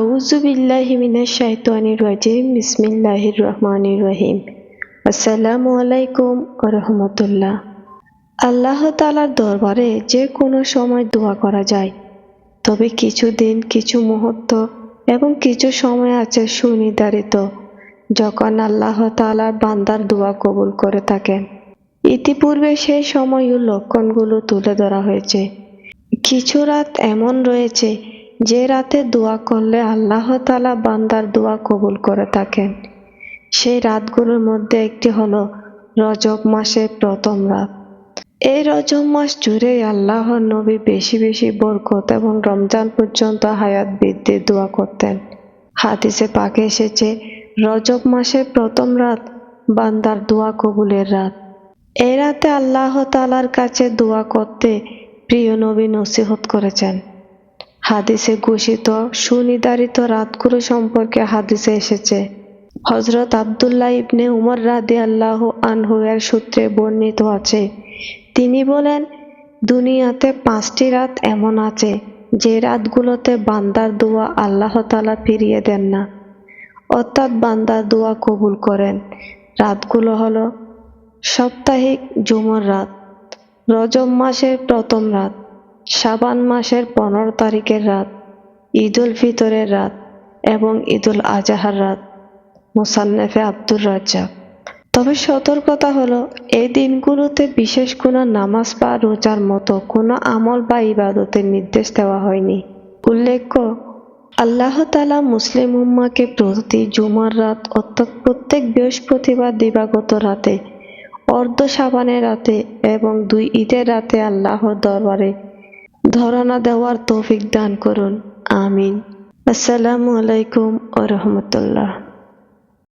আউযু বিল্লাহি মিনাশ শাইতানির রাজিম, বিসমিল্লাহির রহমানির রহিম। আসসালামু আলাইকুম রাহমাতুল্লাহ। আল্লাহ তাআলার দরবারে যে কোনো সময় দোয়া করা যায়। তবে কিছু দিন, কিছু মুহূর্ত এবং কিছু সময় আছে সুনির্ধারিত, যখন আল্লাহ তাআলার বান্দার দোয়া কবুল করে থাকেন। ইতিপূর্বে সেই সময় লক্ষণগুলো তুলে ধরা হয়েছে। কিছু রাত এমন রয়েছে যে রাতে দোয়া করলে আল্লাহ তাআলা বান্দার দোয়া কবুল করে থাকেন। সেই রাতগুলোর মধ্যে একটি হলো রজব মাসের প্রথম রাত। এই রজব মাস জুড়েই আল্লাহর নবী বেশি বেশি বরকত এবং রমজান পর্যন্ত হায়াত বৃদ্ধির দোয়া করতেন। হাদিসে পাকে এসেছে, রজব মাসের প্রথম রাত বান্দার দোয়া কবুলের রাত। এই রাতে আল্লাহ তালার কাছে দোয়া করতে প্রিয় নবী নসিহত করেছেন। হাদিসে ঘোষিত সুনির্ধারিত রাতগুলো সম্পর্কে হাদিসে এসেছে। হজরত আবদুল্লাহ ইবনে উমর রাদি আল্লাহ আনহু এর সূত্রে বর্ণিত আছে, তিনি বলেন, দুনিয়াতে পাঁচটি রাত এমন আছে, যে রাতগুলোতে বান্দার দোয়া আল্লাহ তালা ফিরিয়ে দেন না। অর্থাৎ বান্দার দোয়া কবুল করেন। রাতগুলো হলো সাপ্তাহিক জুমর রাত, রজব মাসের প্রথম রাত শাবান মাসের পনেরো তারিখের রাত, ঈদুল ফিতরের রাত এবং ঈদুল আজহার রাত, মুসান্নেফে আব্দুর রাজ্জাক। তবে সতর্কতা হলো, এই দিনগুলোতে বিশেষ কোনো নামাজ বা রোজার মতো কোনো আমল বা ইবাদতের নির্দেশ দেওয়া হয়নি। উল্লেখ্য, আল্লাহ তালা মুসলিম উম্মাকে প্রতি জুমার রাত অর্থাৎ প্রত্যেক বৃহস্পতিবার দিবাগত রাতে, অর্ধ সাবানের রাতে এবং দুই ঈদের রাতে আল্লাহর দরবারে ধরনা দেওয়ার তৌফিক দান করুন। আমিন। আসসালামু আলাইকুম ও রহমতুল্লাহ।